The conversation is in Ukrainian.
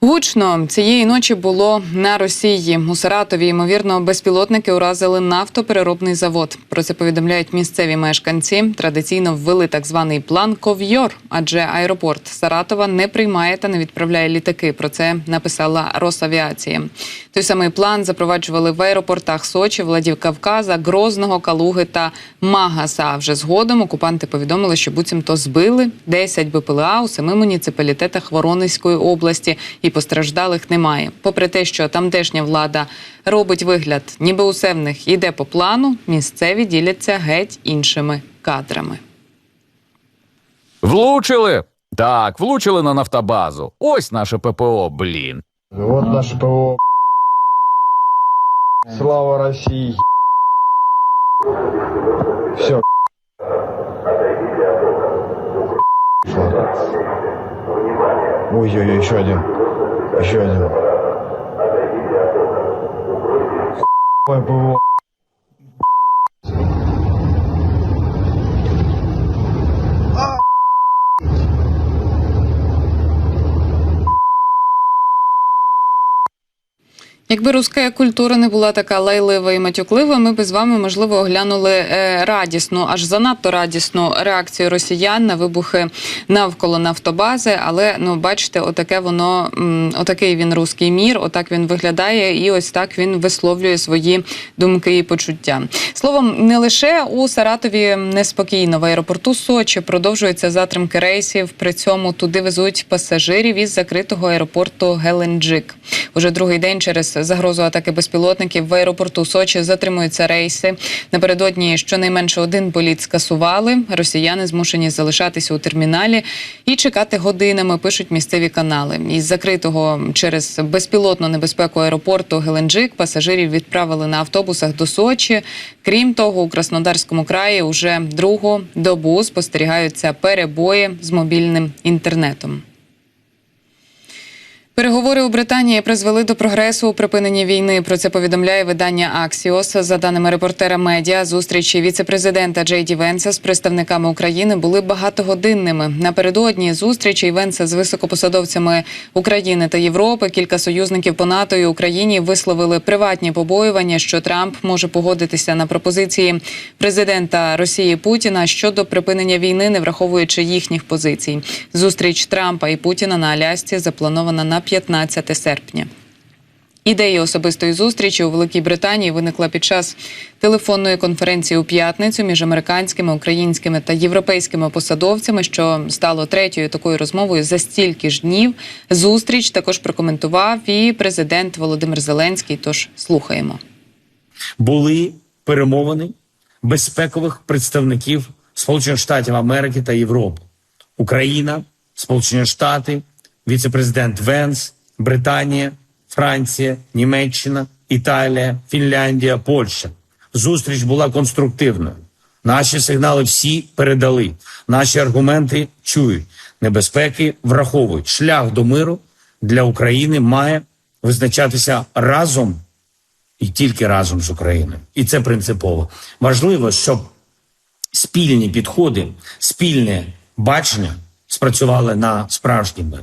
Гучно цієї ночі було на Росії. У Саратові ймовірно безпілотники уразили нафтопереробний завод. Про це повідомляють місцеві мешканці. Традиційно ввели так званий план ковйор, адже аеропорт Саратова не приймає та не відправляє літаки. Про це написала Росавіація. Той самий план запроваджували в аеропортах Сочі, Владикавказа, Грозного, Калуги та Магаса. А вже згодом окупанти повідомили, що буцімто збили 10 БПЛА у семи муніципалітетах Воронезької області і постраждалих немає. Попри те, що тамтешня влада робить вигляд, ніби усе в них іде по плану, місцеві діляться геть іншими кадрами. Влучили? Так, влучили на нафтобазу. Ось наше ППО, блін. Вот наше ПВО. Слава России. Все. Ой-ой-ой, еще один. Еще один. ПВО. Якби руська культура не була така лайлива і матюклива, ми б з вами можливо оглянули е, радісну, аж занадто радісну реакцію росіян на вибухи навколо нафтобази. Але ну бачите, отаке воно отакий він руський мір, отак він виглядає, і ось так він висловлює свої думки і почуття. Словом, не лише у Саратові неспокійно в аеропорту Сочі продовжуються затримки рейсів. При цьому туди везуть пасажирів із закритого аеропорту Геленджик. Уже другий день через загрозу атаки безпілотників в аеропорту Сочі затримуються рейси. Напередодні щонайменше один політ скасували. Росіяни змушені залишатися у терміналі і чекати годинами. Пишуть місцеві канали. Із закритого через безпілотну небезпеку аеропорту Геленджик пасажирів відправили на автобусах до Сочі. Крім того, у Краснодарському краї уже другу добу спостерігаються перебої з мобільним інтернетом. Переговори у Британії призвели до прогресу у припиненні війни. Про це повідомляє видання Аксіос. За даними репортера медіа, зустрічі віце-президента Джей Ді Венса з представниками України були багатогодинними. Напередодні зустрічі Венса з високопосадовцями України та Європи. Кілька союзників по НАТО і Україні висловили приватні побоювання, що Трамп може погодитися на пропозиції президента Росії Путіна щодо припинення війни, не враховуючи їхніх позицій. Зустріч Трампа і Путіна на Алясці запланована на 15 серпня. Ідея особистої зустрічі у Великій Британії виникла під час телефонної конференції у п'ятницю між американськими, українськими та європейськими посадовцями, що стало третьою такою розмовою за стільки ж днів. Зустріч також прокоментував і президент Володимир Зеленський. Тож слухаємо. були перемовини безпекових представників Сполучених Штатів Америки та Європи. Україна, Сполучені Штати, віцепрезидент Венс, Британія, Франція, Німеччина, Італія, Фінляндія, Польща. Зустріч була конструктивною. Наші сигнали всі передали. Наші аргументи чують. Небезпеки враховують. Шлях до миру для України має визначатися разом і тільки разом з Україною. І це принципово. Важливо, щоб спільні підходи, спільне бачення спрацювали на справжній мир.